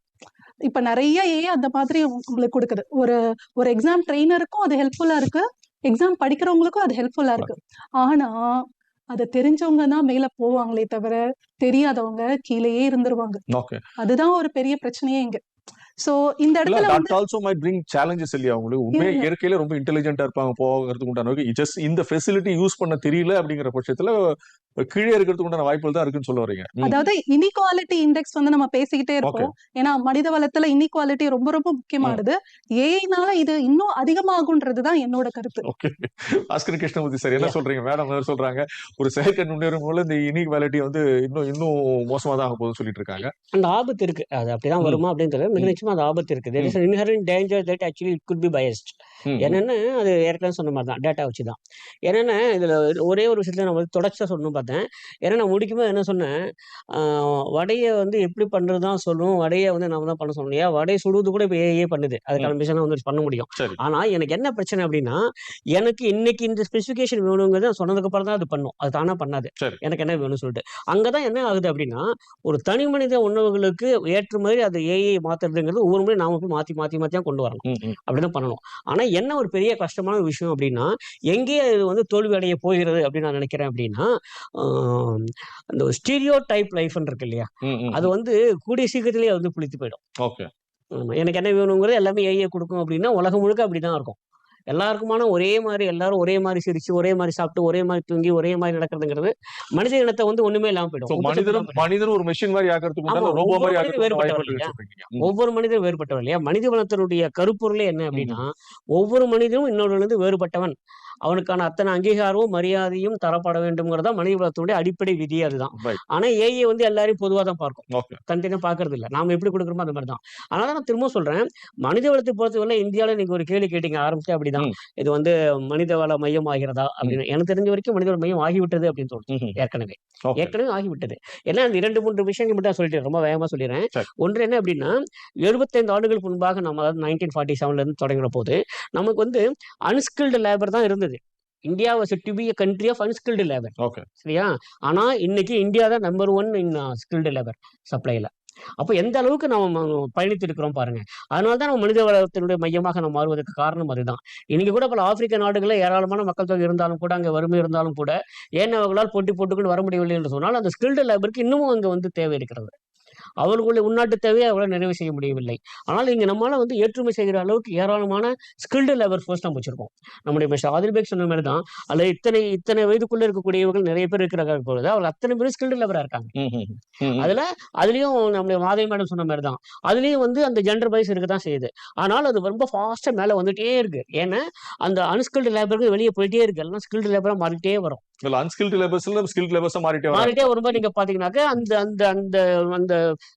இப்ப நிறைய ஏஐ அந்த மாதிரி உங்களுக்கு கொடுக்குது. ஒரு ஒரு எக்ஸாம் ட்ரெயினருக்கும் அது ஹெல்ப்ஃபுல்லா இருக்கு. எக்ஸாம் படிக்கிறவங்களுக்கும் அது ஹெல்ப்ஃபுல்லா இருக்கு. ஆனா அதை தெரிஞ்சவங்க தான் மேல போவாங்களே தவிர தெரியாதவங்க கீழேயே இருந்துருவாங்க. அதுதான் ஒரு பெரிய பிரச்சனையே இங்க. சோ இந்த இடத்துல வந்து that also may bring challenges இல்லையா உங்களுக்கு? உண்மையா. இயற்கையில ரொம்ப இன்டெலிஜென்ட்டா இருப்பாங்க போகிறதுக்கு உண்டான ஜஸ்ட் இந்த ஃபெசிலிட்டி யூஸ் பண்ண தெரியல அப்படிங்கிற பட்சத்துல கீழே இருக்கிறதுக்கு உண்டான வாய்ப்புகள் தான் இருக்குன்னு சொல்ல வரீங்க. அதாவது இனிக்வாலிட்டி இண்டெக்ஸ் வந்து நம்ம பேசிக்கிட்டே இருப்போம். ஏன்னா மனித வளத்துல இனிக்வாலிட்டி ரொம்ப ரொம்ப முக்கியமானது. ஏஐனால இது இன்னும் அதிகமாகும்ன்றதுதான் என்னோட கருத்து. ஓகே பாஸ்கர் கிருஷ்ணமூர்த்தி சார் என்ன. சொல்றீங்க? மேடம் என்ன சொல்றாங்க. ஒரு செயற்கை நுண்ணேறும் போல இந்த இனிக்வாலிட்டி வந்து இன்னும் இன்னும் மோசமா தான் ஆக போகுதுன்னு சொல்லிட்டு இருக்காங்க. அந்த ஆபத்து இருக்கு. அது அப்படிதான். வருமா அப்படின்றது மிக அது ஆபத்து இருக்குது there danger that actually it could be biased என்னன்னா அது ஏற்கனவே சொன்ன மாதிரி தான் டேட்டா வச்சு தான். என்னன்னா இதுல ஒரே ஒரு விஷயத்துல நான் வந்து தொடர்ச்சியா சொல்லணும் பார்த்தேன். ஏன்னா நான் முடிக்கும்போது என்ன சொன்னேன் வடையை வந்து எப்படி பண்றது தான் சொல்லுவோம் வடையை வந்து நம்ம தான் பண்ண சொல்லணும். ஏன் வடையை சுடுவது கூட இப்போ ஏஏ பண்ணுது. அதுக்கான மிஷினை வந்து பண்ண முடியும். சரி. ஆனா எனக்கு என்ன பிரச்சனை அப்படின்னா எனக்கு இன்னைக்கு இந்த ஸ்பெசிஃபிகேஷன் வேணுங்கிறது நான் சொன்னதுக்கு அப்புறம் தான் அது பண்ணும். அது தானா பண்ணாது. எனக்கு என்ன வேணும்னு சொல்லிட்டு. அங்கதான் என்ன ஆகுது அப்படின்னா ஒரு தனி மனித உணவுகளுக்கு ஏற்ற மாதிரி அது ஏஐ மாத்துறதுங்கிறது ஒவ்வொரு முறை நாம போய் மாத்தி மாத்தி மாத்தி தான் கொண்டு வரணும். அப்படிதான் பண்ணணும். ஆனா என்ன ஒரு பெரிய கஷ்டமான விஷயம் அப்படின்னா எங்கே இது வந்து தோல்வி அடைய போகிறது அப்படின்னு நான் நினைக்கிறேன் அப்படின்னா அந்த ஸ்டீரியோ டைப் லைஃப்னு இருக்கு இல்லையா. அது வந்து கூடிய சீக்கிரத்திலேயே வந்து புளித்து போயிடும் ஓகே. எனக்கு என்ன வேணுங்கிறது எல்லாமே ஏஐ கொடுக்கும் அப்படின்னா உலகம் முழுக்க அப்படிதான் இருக்கும் எல்லாருக்குமான ஒரே மாதிரி எல்லாரும் ஒரே மாதிரி சிரிச்சு ஒரே மாதிரி சாப்பிட்டு ஒரே மாதிரி தூங்கி ஒரே மாதிரி நடக்கிறதுங்கிறது மனித இனத்தை வந்து ஒண்ணுமே இல்லாம போயிடும். மனிதனும் இல்லாம போயிடும். மனிதன் ஒரு மெஷின் மாதிரி ஆக்கிறதுக்கு மனிதனும் வேறுபட்டவர் இல்லையா? ஒவ்வொரு மனிதரும் வேறுபட்டவர் இல்லையா? மனித வளத்தினுடைய கருப்பொருளே என்ன அப்படின்னா ஒவ்வொரு மனிதனும் இன்னொரு வேறுபட்டவன். அவனுக்கான அத்தனை அங்கீகாரமும் மரியாதையும் தரப்பட வேண்டும்ங்கிறதா மனித வளத்தினுடைய அடிப்படை விதி அதுதான். ஆனா ஏஐ வந்து எல்லாரையும் பொதுவா தான் பார்க்கும். தனித்தனியா பாக்குறது இல்ல. நாம எப்படி கொடுக்குறோமோ அந்த மாதிரி தான். அதனால நான் திரும்ப சொல்றேன். மனித வளத்தை பொறுத்தவரை இந்தியாவில நீங்க ஒரு கேள்வி கேட்டீங்க ஆரம்பிச்சு அப்படிதான்? ம். இது வந்து மனித வள மையம் ஆகிறதா அப்படின்னு எனக்கு தெரிஞ்ச வரைக்கும் மனித வள மையம் ஆகிவிட்டது அப்படின்னு ம். ஏற்கனவே. ஏற்கனவே ஆகிவிட்டது. ஏன்னா அந்த இரண்டு மூன்று விஷயங்கள் மட்டும் நான் சொல்லிட்டேன். ரொம்ப வேகமா சொல்லிடுறேன். ஒன்று என்ன அப்படின்னா எழுபத்தைந்து ஆண்டுகளுக்கு முன்பாக நம்ம அதாவது நைன்டீன் ஃபார்ட்டி செவன்ல இருந்து தொடங்குற போது நமக்கு வந்து அன்ஸ்கில்டு லேபர் தான் இருந்தது. India was to be country of unskilled labour okay. சரியா? ஆனா இன்னைக்கு இந்தியா தான் number one in skilled labour சப்ளைல அப்போ எந்த அளவுக்கு நம்ம பயணித்து இருக்கிறோம் பாருங்க. அதனால தான் நம்ம மனித வளத்தினுடைய மையமாக நம்ம மாறுவதற்கு காரணம் அதுதான். இன்னைக்கு கூட பல ஆப்பிரிக்க நாடுகளில் ஏராளமான மக்கள் தொகை இருந்தாலும் கூட அங்கே வறுமை இருந்தாலும் கூட ஏன் அவர்களால் போட்டி போட்டுக்கொண்டு வர முடியவில்லை என்று சொன்னால் அந்த ஸ்கில்டு லேபருக்கு இன்னமும் அங்கே வந்து தேவை இருக்கிறது. அவர்களுடைய உள்நாட்டு தேவையை அவர்களால் நிறைவு செய்ய முடியவில்லை. ஆனால் இங்கே நம்மளால வந்து ஏற்றுமை செய்கிற அளவுக்கு ஏராளமான ஸ்கில்டு லேபர் ஃபோர்ஸ் நம்ம வச்சிருக்கோம். நம்முடைய மிஸ்டர் ஆதில்பேக் சொன்ன மாதிரி தான் அல்ல இத்தனை இத்தனை வயதுக்குள்ள இருக்கக்கூடியவர்கள் நிறைய பேர் இருக்கிறாங்க பொழுது அவர் அத்தனை பேரும் ஸ்கில்டு லேபரா இருக்காங்க. அதுல அதுலயும் நம்முடைய மாதவி மேடம் சொன்ன மாதிரி தான் அதுலயும் வந்து அந்த ஜெண்டர் வைஸ் இருக்க தான் செய்யுது. ஆனால் அது ரொம்ப ஃபாஸ்டா மேல வந்துட்டே இருக்கு. ஏன்னா அந்த அன்ஸ்கில்டு லேபருக்கு வெளியே போயிட்டே இருக்கு. எல்லாம் ஸ்கில்டு லேபரா மாறிட்டே வரும். இல்ல அன்ஸ்கில்டு லேபர்ஸ்ல ஸ்கில் லேபர்ஸா மாறிட்டே வராங்க. மாறிட்டே வரும்போது நீங்க பாத்தீங்கன்னாக்க அந்த அந்த அந்த அந்த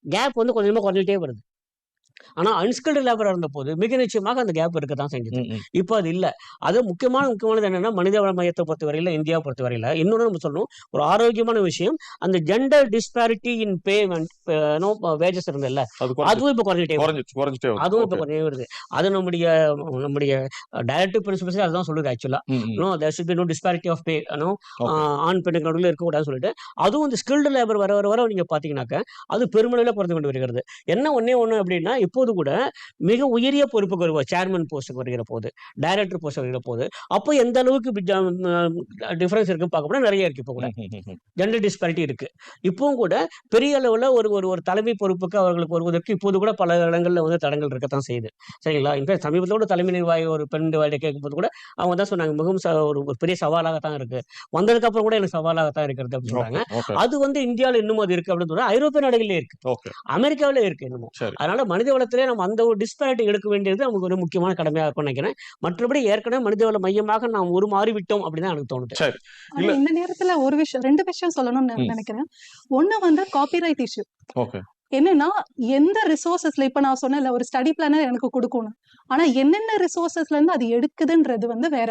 கேப் வந்து கொஞ்சமா குறைஞ்சிட்டே வருது. ஆனா அன்ஸ்கில்டு லேபரா இருந்த போது மிக நிச்சயமாக அந்த கேப் இருக்க தான் செஞ்சது. இப்போ அது இல்ல அது முக்கியமான முக்கியமானது என்னன்னா மனித வள மையத்தை பொறுத்தவரையில இந்தியா பொறுத்தவரையில இன்னொன்று நம்ம சொல்லணும் ஒரு ஆரோக்கியமான விஷயம் அந்த gender disparity in payment wages இருந்ததுல்ல அதுவும் இப்போ குறைஞ்சிட்டே. அதுவும் இப்போ. குறைஞ்சே வருது அது நம்முடைய நம்முடைய டைரக்டிவ் பிரின்சிபல்ஸ் அதுதான் சொல்லுது ஆக்சுவலா. No there should be no disparity of pay no. ஆண் பெண்ணுக்கு நடுவில் இருக்கக்கூடாதுன்னு சொல்லிட்டு அதுவும் இந்த ஸ்கில்டு லேபர் வர வர வர நீங்க பாத்தீங்கன்னாக்க அது பெருமளவில் குறைந்து கொண்டு வருகிறது என்ன ஒண்ணே ஒண்ணு அப்படின்னா இப்போது கூட மிக உயரிய பொறுப்புக்கு வருவோம் சேர்மன் போஸ்ட்டுக்கு வருகிற போது டைரக்டர் போஸ்ட் வருகிற போது அப்போ எந்த அளவுக்கு டிஃபரன்ஸ் இருக்குன்னு பார்க்க நிறைய இருக்கு இப்போ கூட. ஜெண்டர் டிஸ்பாரிட்டி இருக்கு. இப்பவும் கூட பெரிய அளவுல ஒரு ஒரு ஒரு தலைமை பொறுப்புக்கு அவர்களுக்கு வருவதற்கு இப்போது கூட பல இடங்கள்ல வந்து தடங்கள் இருக்கத்தான் செய்யுது. சரிங்களா? இன்ஃபேக்ட் சமீபத்தில் கூட தலைமை நிர்வாகி ஒரு பெண் நிர்வாகிட்ட கேட்கும்போது கூட அவங்க தான் சொன்னாங்க மிகவும் ஒரு ஒரு பெரிய சவாலாகத்தான் இருக்கு. வந்ததுக்கு அப்புறம் கூட எனக்கு சவாலாகத்தான் இருக்கிறது அப்படின்னு சொல்றாங்க அது வந்து இந்தியாவில் இன்னும் அது இருக்கு அப்படின்னு சொன்னா ஐரோப்பிய நாடுகளிலே இருக்கு. அமெரிக்காவிலே இருக்கு இன்னமும். அதனால மனித வளத்திலே நம்ம அந்த ஒரு டிஸ்பாரிட்டி எடுக்க வேண்டியது நமக்கு ஒரு முக்கியமான கடமையாக இருக்கும்னு நினைக்கிறேன். மற்றபடி ஏற்கனவே மனித வள மையமாக நாம் ஒரு மாறிவிட்டோம் அப்படின்னு தான் எனக்கு தோணுது. இந்த நேரத்துல ஒரு விஷயம் ரெண்டு விஷயம் சொல்லணும்னு நினைக்கிறேன். ஒண்ணு வந்து காப்பிரைட் இஷ்யூ. என்னன்னா எந்த ரிசோர்சஸ்ல இப்ப நான் சொன்னேன்ல ஒரு ஸ்டடி பிளானர் எனக்கு கொடுக்கணும். ஆனா என்னென்ன ரிசோர்சஸ்ல இருந்து அது எடுக்குதுன்றது வந்து வேற.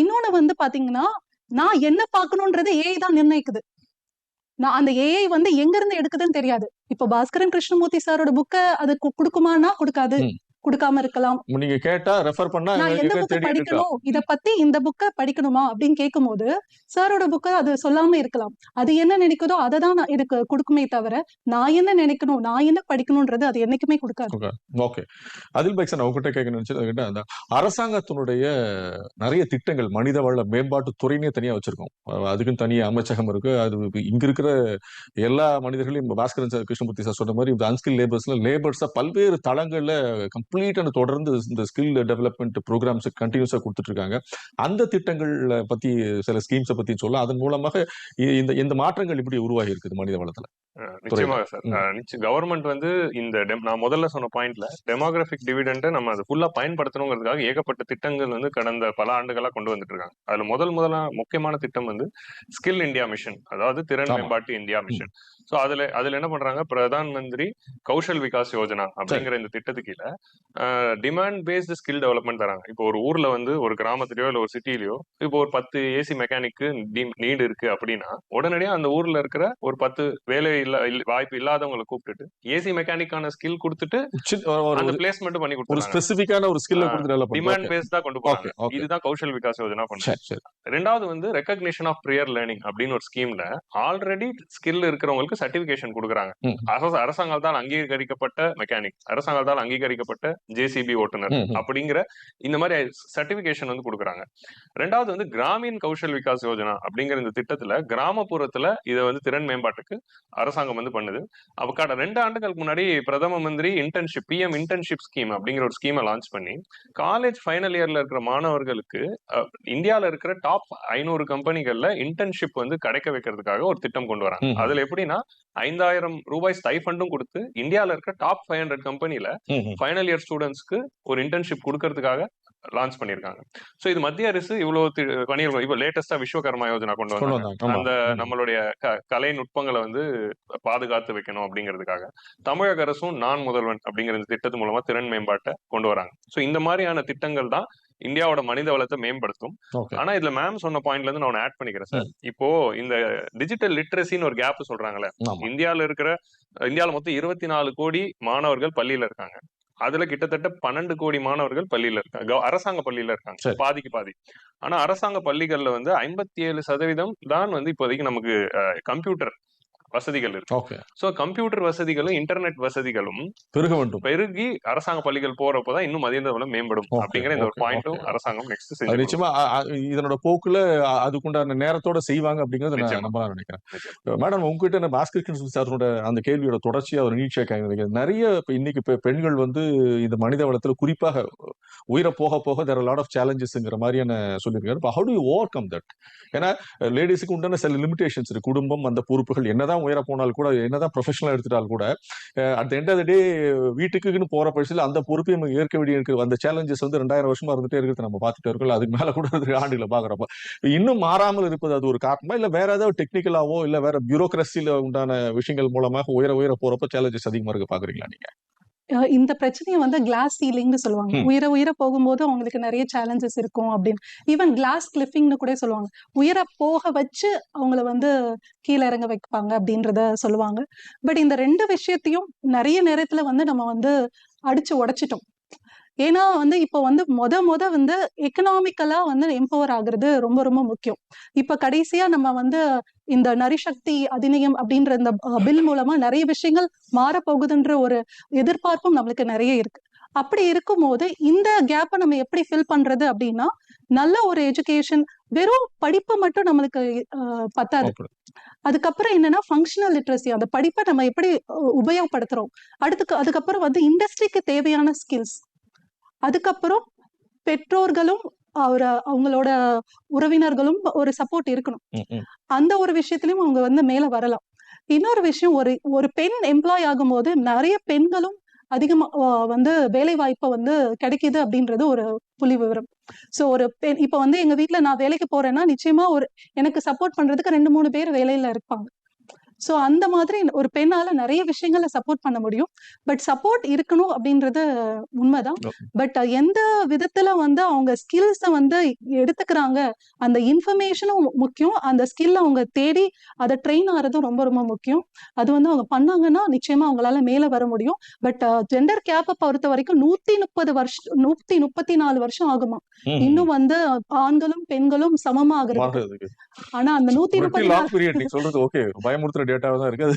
இன்னொன்னு வந்து பாத்தீங்கன்னா நான் என்ன பார்க்கணுன்றது ஏஐ தான் நிர்ணயிக்குது. நான் அந்த ஏஐ வந்து எங்க இருந்து எடுக்குதுன்னு தெரியாது. இப்ப பாஸ்கரன் கிருஷ்ணமூர்த்தி சாரோட புக்க அது கொடுக்குமானா கொடுக்காது. கொடுக்காம இருக்கலாம். நீங்க கேட்டா ரெஃபர் பண்ணா நான் எந்த புக்க படிக்கணும்? இத பத்தி இந்த புக்க படிக்கணுமா? அப்படின்னு கேட்கும்போது சாரோட புக்க அது சொல்லாம இருக்கலாம். அது என்ன நினைக்குதோ அதை தான் எனக்கு கொடுக்குமே தவிர நான் என்ன நினைக்கணும்? நான் என்ன படிக்கணும்ன்றது அது என்னைக்குமே கொடுக்காது. ஓகே. அதில் பைக் நான் உங்ககிட்ட கேட்க நினைச்சது அந்த அரசாங்கத்தினுடைய நிறைய திட்டங்கள் மனித வள மேம்பாட்டு துறைனே தனியா வச்சிருக்கோம். அஹ் அதுக்குன்னு தனி அமைச்சகம் இருக்கு. அது இங்க இருக்கிற எல்லா மனிதர்களையும் பாஸ்கரன் சார் கிருஷ்ணமூர்த்தி சார் சொன்ன மாதிரி இந்த அன்ஸ்கில் லேபர்ஸ்ல லேபர்ஸா பல்வேறு தளங்கள்ல கம்ப்ளீட் அண்ட் தொடர்ந்து இந்த ஸ்கில் டெவலப்மெண்ட் ப்ரோக்ராம்ஸ் கண்டினியூஸா கொடுத்துட்டு இருக்காங்க அந்த திட்டங்கள்ல பத்தி சில ஸ்கீம்ஸை பத்தி சொல்ல அதன் மூலமாக இந்த இந்த மாற்றங்கள் இப்படி உருவாகி இருக்குது மனித வளத்துல. நிச்சயமாக சார். நிச்சயம் கவர்மெண்ட் வந்து இந்த நான் முதல்ல சொன்ன பாயிண்ட்ல டெமோகிராபிக் டிவிடெண்டை நம்ம அதை ஃபுல்லா பயன்படுத்தணுங்கிறதுக்காக ஏகப்பட்ட திட்டங்கள் வந்து கடந்த பல ஆண்டுகளா கொண்டு வந்துட்டு இருக்காங்க அதுல முதல் முதலா முக்கியமான திட்டம் வந்து ஸ்கில் இந்தியா மிஷன் அதாவது திறன். மேம்பாட்டு இந்தியா மிஷன் சோ அதுல அதுல என்ன பண்றாங்க? பிரதான் மந்திரி கௌஷல் விகாஸ் யோஜனா அப்படிங்கிற இந்த திட்டத்துக்கு கீழே டிமாண்ட் பேஸ்டு ஸ்கில் டெவலப்மெண்ட் தராங்க. இப்போ ஒரு ஊர்ல வந்து ஒரு கிராமத்திலயோ இல்ல ஒரு சிட்டிலயோ இப்போ ஒரு பத்து ஏசி மெக்கானிக்கு நீடு இருக்கு அப்படின்னா உடனடியா அந்த ஊர்ல இருக்கிற ஒரு பத்து வேலை இல்ல வாய்ப்பு இல்லாதவங்களை கூப்பிட்டுட்டு ஏசி மெக்கானிக்கான ஸ்கில் கொடுத்துட்டு அந்த பிளேஸ்மெண்ட் பண்ணி கொடுத்துறாங்க. ஸ்பெசிபிக்கான ஒரு கொடுத்து டெவலப் டிமாண்ட் பேஸ்ட் தான் கொண்டு போறாங்க. இதுதான் கௌஷல் விகாஸ் யோஜனா சரி ரெண்டாவது வந்து ரெக்கக்னிஷன் ஆஃப் ப்ரியர் லேர்னிங் அப்படின்னு ஒரு ஸ்கீம்ல ஆல்ரெடி ஸ்கில் இருக்கிறவங்களுக்கு சர்டிபிகேஷன் கொடுக்குறாங்க. அரசாங்கத்தால் அங்கீகரிக்கப்பட்ட மெக்கானிக் அரசாங்கத்தால் அங்கீகரிக்கப்பட்ட ஜேசிபி ஓட்டுநர். அப்படிங்கிற இந்த மாதிரி சர்டிபிகேஷன் வந்து கொடுக்குறாங்க. ரெண்டாவது வந்து கிராமீன் கௌஷல் விகாஸ் யோஜனா அப்படிங்கிற இந்த திட்டத்துல கிராமப்புறத்துல இதை வந்து திறன் மேம்பாட்டுக்கு அரசாங்கம் வந்து பண்ணுது. அப்ப கடந்த ரெண்டு ஆண்டுகளுக்கு முன்னாடி பிரதம மந்திரி இன்டர்ன்ஷிப் பிஎம் இன்டர்ன்ஷிப் ஸ்கீம் அப்படிங்கிற ஒரு ஸ்கீமை லான்ச் பண்ணி காலேஜ் ஃபைனல் இயர்ல இருக்கிற மாணவர்களுக்கு அஹ், இந்தியால இருக்கிற டாப் ஐநூறு கம்பெனிகள்ல இன்டர்ன்ஷிப் வந்து கிடைக்க வைக்கிறதுக்காக ஒரு திட்டம் கொண்டு வராங்க. அதுல எப்படின்னா ஐந்தாயிரம் ரூபாய் ஸ்டைஃபண்டும் கொடுத்து இந்தியால இருக்கிற டாப் ஃபைவ் ஹண்ட்ரட் கம்பெனில. ஃபைனல் இயர் ஸ்டூடெண்ட்ஸ்க்கு ஒரு இன்டர்ன்ஷிப் கொடுக்கறதுக்காக லான்ச் பண்ணிருக்காங்க சோ இது மத்திய அரசு இவ்வளவு பணிகள் இப்போ லேட்டஸ்டா விஸ்வகர்மா யோஜனா கொண்டு வந்தாங்க. அந்த. நம்மளுடைய கலை நுட்பங்களை வந்து பாதுகாத்து வைக்கணும் அப்படிங்கிறதுக்காக தமிழக அரசும் நான் முதல்வன் அப்படிங்கிற திட்டத்து மூலமா திறன் மேம்பாட்டை கொண்டு வராங்க சோ இந்த மாதிரியான திட்டங்கள் தான் இந்தியாவோட மனித வளத்தை மேம்படுத்தும். ஆனா இதுல மேம் சொன்ன பாயிண்ட்ல இருந்து நான் ஆட் பண்ணிக்கிறேன் சார் இப்போ இந்த டிஜிட்டல் லிட்ரஸின்னு ஒரு கேப் சொல்றாங்கல்ல. ஆமா. இந்தியால இருக்கிற இந்தியால மொத்தம் இருபத்தி நாலு கோடி மாணவர்கள் பள்ளியில இருக்காங்க. அதுல கிட்டத்தட்ட பன்னெண்டு கோடி மாணவர்கள் பள்ளியில இருக்காங்க அரசாங்க பள்ளியில இருக்காங்க. பாதிக்கு பாதி. ஆனா அரசாங்க பள்ளிகள்ல வந்து ஐம்பத்தி ஏழு சதவீதம் தான் வந்து இப்போதைக்கு நமக்கு கம்ப்யூட்டர் வசதிகள் இருக்கு. சோ கம்ப்யூட்டர் வசதிகளும் இன்டர்நெட் வசதிகளும் பெருக வேண்டும். பெருகி அரசாங்க பள்ளிகள் போறப்பதான் இன்னும் மதிய வளம் மேம்படும் அப்படிங்கிற இந்த ஒரு okay. அரசாங்கம் நெக்ஸ்ட் நிச்சயமா இதனோட போக்குல அதுக்குண்டான நேரத்தோட செய்வாங்க அப்படிங்கறத நான். நம்பலாம் நினைக்கிறேன். மேடம் உங்ககிட்ட நம்ம பாஸ்கர் கிருஷ்ணன் சாரோட அந்த கேள்வியோட தொடர்ச்சியா ஒரு நீட்சியா கேட்க நிறைய இன்னைக்கு பெண்கள் வந்து இந்த மனித வளத்துல குறிப்பாக உயிரை போக போக தேர் லாட் ஆஃப் சேலஞ்சஸ்ங்கிற மாதிரியான சொல்லியிருக்காரு. How to overcome that ஏன்னா லேடிஸுக்கு உண்டான சில லிமிடேஷன்ஸ் இருக்கு. குடும்பம் அந்த பொறுப்புகள் என்னதான் உயர போனால் கூட என்னதான் ப்ரொஃபஷனல் எடுத்துட்டால் கூட அட் எண்ட் ஆஃப் டே வீட்டுக்குன்னு போற பட்சத்தில் அந்த பொறுப்பையும் நம்ம ஏற்க வேண்டிய இருக்கு. அந்த சேலஞ்சஸ் வந்து ரெண்டாயிரம் வருஷமா இருந்துட்டே இருக்கிறது நம்ம பார்த்துட்டு இருக்கோம். அதுக்கு மேல கூட இருக்கு ஆண்டுகளை பாக்குறப்ப இன்னும் மாறாமல் இருப்பது அது ஒரு காரணமா இல்ல வேற ஏதாவது டெக்னிக்கலாவோ இல்ல வேற பியூரோக்ரஸில உண்டான விஷயங்கள் மூலமாக உயர உயர போறப்ப சேலஞ்சஸ் அதிகமா இருக்கு. பாக்குறீங்களா நீங்க? இந்த பிரச்சனையை வந்து கிளாஸ் சீலிங்னு சொல்லுவாங்க. உயர உயர போகும்போது அவங்களுக்கு நிறைய சேலஞ்சஸ் இருக்கும் அப்படின்னு. ஈவன் கிளாஸ் கிளிஃபிங்னு கூட சொல்லுவாங்க. உயர போக வச்சு அவங்கள வந்து கீழே இறங்க வைப்பாங்க அப்படின்றத சொல்லுவாங்க. பட் இந்த ரெண்டு விஷயத்தையும் நிறைய நேரத்துல வந்து நம்ம வந்து அடிச்சு உடைச்சிட்டோம். ஏன்னா வந்து இப்போ வந்து மொத மொத வந்து எக்கனாமிக்கலா வந்து எம்பவர் ஆகுறது ரொம்ப ரொம்ப முக்கியம். இப்ப கடைசியா நம்ம வந்து இந்த நரிசக்தி அதிநியம் அப்படின்ற இந்த பில் மூலமா நிறைய விஷயங்கள் மாறப்போகுதுன்ற ஒரு எதிர்பார்ப்பும் நம்மளுக்கு நிறைய இருக்கு. அப்படி இருக்கும்போது இந்த கேப்பை நம்ம எப்படி ஃபில் பண்றது அப்படின்னா நல்ல ஒரு எஜுகேஷன் வெறும் படிப்பு மட்டும் நம்மளுக்கு பத்தாது. அதுக்கப்புறம் என்னன்னா ஃபங்க்ஷனல் லிட்ரஸி அந்த படிப்பை நம்ம எப்படி உபயோகப்படுத்துறோம். அடுத்துக்கு அதுக்கப்புறம் வந்து இண்டஸ்ட்ரிக்கு தேவையான ஸ்கில்ஸ் அதுக்கப்புறம் பெற்றோர்களும் அவர் அவங்களோட உறவினர்களும் ஒரு சப்போர்ட் இருக்கணும். அந்த ஒரு விஷயத்திலயும் அவங்க வந்து மேல வரலாம். இன்னொரு விஷயம் ஒரு ஒரு பெண் எம்ப்ளாய் ஆகும்போது நிறைய பெண்களும் அதிகமா வந்து வேலை வாய்ப்பை வந்து கிடைக்குது அப்படின்றது ஒரு புள்ளி விவரம். சோ ஒரு பெண் இப்ப வந்து எங்க வீட்ல நான் வேலைக்கு போறேன்னா நிச்சயமா ஒரு எனக்கு சப்போர்ட் பண்றதுக்கு ரெண்டு மூணு பேர் வேலையில இருப்பாங்க. சோ அந்த மாதிரி ஒரு பெண்ணால நிறைய விஷயங்களை சப்போர்ட் பண்ண முடியும். பட் சப்போர்ட் இருக்கணும் அப்படின்றது உண்மைதான். பட் எந்த விதத்துல வந்து அவங்க ஸ்கில்ஸை வந்து எடுத்துக்கிறாங்க அந்த இன்ஃபர்மேஷனும் முக்கியம். அந்த ஸ்கில் அவங்க தேடி அதை ட்ரெயின் ஆகிறதும் ரொம்ப ரொம்ப முக்கியம். அது வந்து அவங்க பண்ணாங்கன்னா நிச்சயமா அவங்களால மேல வர முடியும். பட் ஜெண்டர் கேப்பை பொறுத்த வரைக்கும் நூத்தி முப்பது வருஷம் நூத்தி முப்பத்தி நாலு வருஷம் ஆகுமா. இன்னும் வந்து ஆண்களும் பெண்களும் சமமாகிறது ஆனா அந்த நூத்தி முப்பத்தி நாலு நீங்க டேட்டாவா தான் இருக்கு அது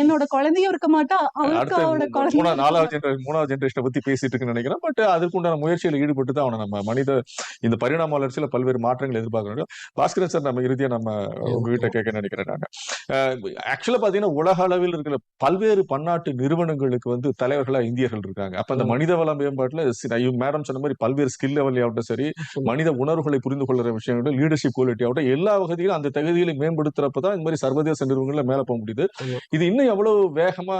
என்னோட குழந்தையும் இருக்க மாட்டா அவளுக்கு மூணா நாலாவது ஜென்ரேஷன் மூணாவது ஜென்ரேஷனை பத்தி பேசிட்டு இருக்குன்னு நினைக்கிறேன். பட் அதுக்குண்டான முயற்சியில் ஈடுபட்டு தான் அவனை நம்ம மனித இந்த பரிணாம வளர்ச்சியில பல்வேறு மாற்றங்கள் எதிர்பார்க்கணும் பாஸ்கரன் சார் நம்ம இறுதியா நம்ம உங்ககிட்ட கேட்க நினைக்கிறேன் நான். ஆக்சுவலா பாத்தீங்கன்னா உலக அளவில் இருக்கிற பல்வேறு பன்னாட்டு நிறுவனங்களுக்கு வந்து தலைவர்களா இந்தியர்கள் இருக்காங்க. அப்ப அந்த. மனித வள மேம்பாட்டுல மேடம் சொன்ன மாதிரி பல்வேறு ஸ்கில் லெவல் ஆகட்டும் சரி மனித உணர்வுகளை புரிந்து கொள்ற விஷயங்கள் லீடர்ஷிப் குவாலிட்டி ஆகட்டும் எல்லா வகையிலும் அந்த தகுதிகளை மேம்படுத்துறப்பதான் இந்த மாதிரி சர்வதேச நிறுவனங்கள்ல மேல போக முடியுது. இது இன்னும் எவ்வளவு வேகமா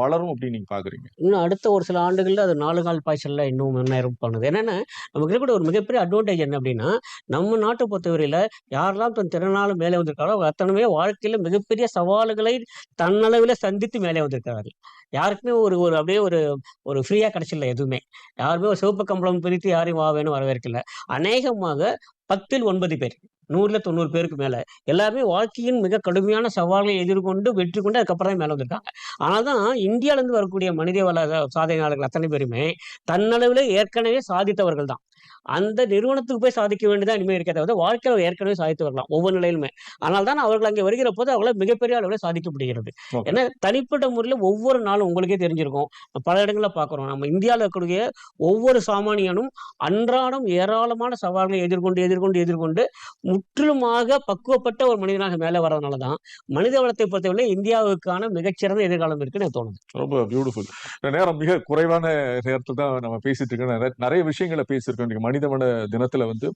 வளரும் அப்படின்னு நீங்க பாக்குறீங்க? இன்னும் அடுத்த ஒரு சில ஆண்டுகள்ல அது நாலு கால் பாய்ச்சல்ல இன்னும் முன்னேறும் பண்ணுது. என்னன்னா நமக்கு இருக்கக்கூடிய ஒரு மிகப்பெரிய அட்வான்டேஜ் என்ன அப்படின்னா நம்ம நாட்டை பொறுத்தவரையில யாரெல்லாம் தன் திறனால மேலே வந்திருக்காரோ அத்தனைமே வாழ்க்கையில மிகப்பெரிய சவால்களை தன்னளவில் சந்தித்து மேலே வந்திருக்கிறார்கள். யாருக்குமே ஒரு ஒரு அப்படியே ஒரு ஒரு ஃப்ரீயா கிடைச்சிடல எதுவுமே. யாருமே ஒரு சிவப்பு கம்பளம் பிரித்து யாரையும் வா வேணும் வரவேற்கல. அநேகமாக பத்தில் ஒன்பது பேர். நூறுல தொண்ணூறு பேருக்கு மேல. எல்லாருமே வாழ்க்கையின் மிக கடுமையான சவால்களை எதிர்கொண்டு வெற்றி கொண்டு அதுக்கப்புறம் தான் மேலே வந்திருக்காங்க. ஆனால் தான் இந்தியாவிலேருந்து வரக்கூடிய மனித வள சாதனையாளர்கள் அத்தனை பேருமே தன்னளவில் ஏற்கனவே சாதித்தவர்கள் தான். அந்த நிறுவனத்துக்கு போய் சாதிக்க வேண்டியதான் இனிமேல் இருக்கிறத வந்து வாழ்க்கையில் ஏற்கனவே சாதித்து வரலாம் ஒவ்வொரு நிலையிலுமே. ஆனால் தான் அவர்கள் அங்கே வருகிற போது அவங்கள மிகப்பெரிய அளவில் சாதிக்க முடிகிறது. ஏன்னா தனிப்பட்ட முறையில் ஒவ்வொரு நாளும் உங்களுக்கே தெரிஞ்சிருக்கும். பல இடங்களில் பார்க்குறோம். நம்ம இந்தியாவில் இருக்கக்கூடிய ஒவ்வொரு சாமானியனும் அன்றாடம் ஏராளமான சவால்களை எதிர்கொண்டு எதிர்கொண்டு எதிர்கொண்டு முற்றிலுமாக பக்குவப்பட்ட ஒரு மனிதனாக மேலே வர்றதுனால தான் மனித வளத்தை பொறுத்தவரை இந்தியாவுக்கான மிகச்சிறந்த எதிர்காலம் இருக்குன்னு எனக்கு தோணுது. ரொம்ப பியூட்டிஃபுல் நேரம் மிக குறைவான நேரத்தில் தான் நம்ம பேசிட்டு இருக்கோம். நிறைய- நிறைய விஷயங்களை பேசியிருக்கோம். இன்னைக்கு மனிதவள தினத்துல வந்து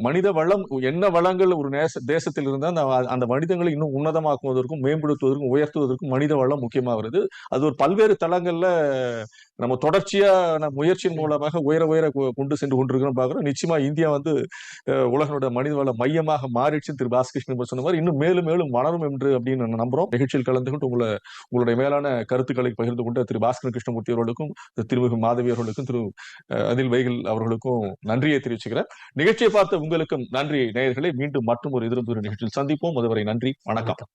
மனித வளம் என்ன வளங்கள் ஒரு நேச தேசத்தில் இருந்தால் அந்த அந்த மனிதங்களை இன்னும் உன்னதமாக்குவதற்கும் மேம்படுத்துவதற்கும் உயர்த்துவதற்கும் மனித வளம் முக்கியமாக வருது. அது ஒரு பல்வேறு தளங்கள்ல நம்ம தொடர்ச்சியான முயற்சியின் மூலமாக உயர உயர கொண்டு சென்று கொண்டிருக்கிறோம் பார்க்குறோம். நிச்சயமா இந்தியா வந்து அஹ், உலகனோட மனித வள மையமாக மாறிடுச்சு. திரு பாஸ்கிருஷ்ணன் சொன்ன மாதிரி. இன்னும் மேலும் மேலும் வளரும் என்று அப்படின்னு நம்புறோம். நிகழ்ச்சியில் கலந்து கொண்டு உங்களை உங்களுடைய மேலான கருத்துக்களை பகிர்ந்து கொண்ட திரு பாஸ்கரன் கிருஷ்ணமூர்த்தி அவர்களுக்கும் திரு திருமிகு மாதவி அவர்களுக்கும் திரு அனில் வைகல் அவர்களுக்கும் நன்றியை தெரிவிச்சுக்கிறேன். நிகழ்ச்சியை பார்த்த உங்களுக்கும் நன்றி. நேயர்களை மீண்டும் மற்றும் ஒரு எதிரும் நிகழ்ச்சியில் சந்திப்போம். அதுவரை நன்றி. வணக்கம்.